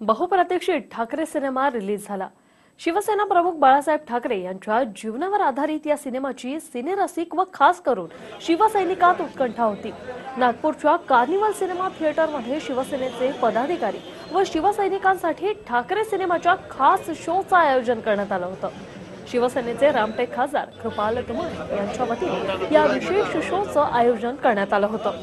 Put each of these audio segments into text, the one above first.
बहुप्रतीक्षित Thackeray cinema release झाला. शिवसेना प्रमुख बाळासाहेब ठाकरे यांच्या जीवनावर आधारित या सिनेमाची सिनेरसिक व खास करून शिवसैनिकात उत्कंठा होती. नागपूरच्या कार्निवल सिनेमा थिएटरमध्ये शिवसेनेचे पदाधिकारी व शिवसैनिकांसाठी ठाकरे सिनेमाच्या खास शोचं आयोजन करण्यात आलं होतं. शिवसेनेचे रामटेक खासदार कृपाल तुमर यांच्या वतीने या विशेष शोचं आयोजन करण्यात आलं होतं.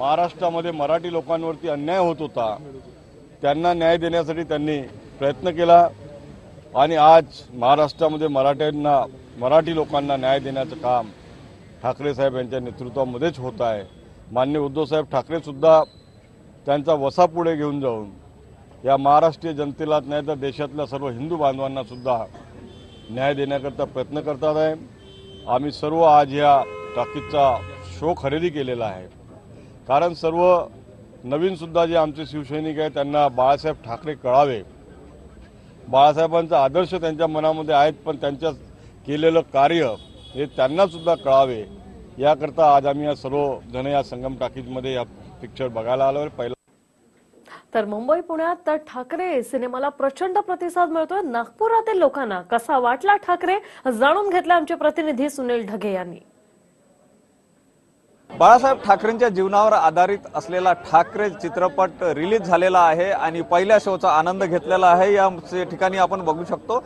महाराष्ट्रामध्ये मराठी लोकांवरती अन्याय होत होता त्यांना न्याय देण्यासाठी त्यांनी प्रयत्न केला. आणि आज महाराष्ट्रामध्ये मराठ्यांना मराठी लोकांना न्याय देण्याचं काम ठाकरे साहेब यांच्या नेतृत्वामध्येच होत आहे. मान्य उद्धवसाहेब ठाकरेसुद्धा त्यांचा वसा पुढे घेऊन जाऊन या महाराष्ट्रीय जनतेलाच नाही तर देशातल्या सर्व हिंदू बांधवांनासुद्धा न्याय देण्याकरता प्रयत्न करतात आहे. आम्ही सर्व आज या टाकीचा शो खरेदी केलेला आहे. कारण सर्व नवीन सुद्धा जे आमचे शिवसैनिक आहेत त्यांना बाळासाहेब ठाकरे कळावे. बाळासाहेबांचा आदर्श त्यांच्या मनामध्ये आहेत पण त्यांच्या केलेलं कार्य हे त्यांना सुद्धा कळावे. याकरता आज आम्ही या सर्व जण या संगम टाकीजमध्ये या पिक्चर बघायला आलो पहिला तर मुंबई पुण्यात ठाकरे सिनेमाला प्रचंड प्रतिसाद मिळतोय. नागपुरातील लोकांना कसा वाटला ठाकरे? जाणून घेतला आमचे प्रतिनिधी सुनील ढगे यांनी. बाळासाहेब ठाकरेंच्या जीवनावर आधारित असलेला ठाकरे चित्रपट रिलीज झालेला आहे आणि पहिल्या शोचा आनंद घेतलेला आहे. या ठिकाणी आपण बघू शकतो.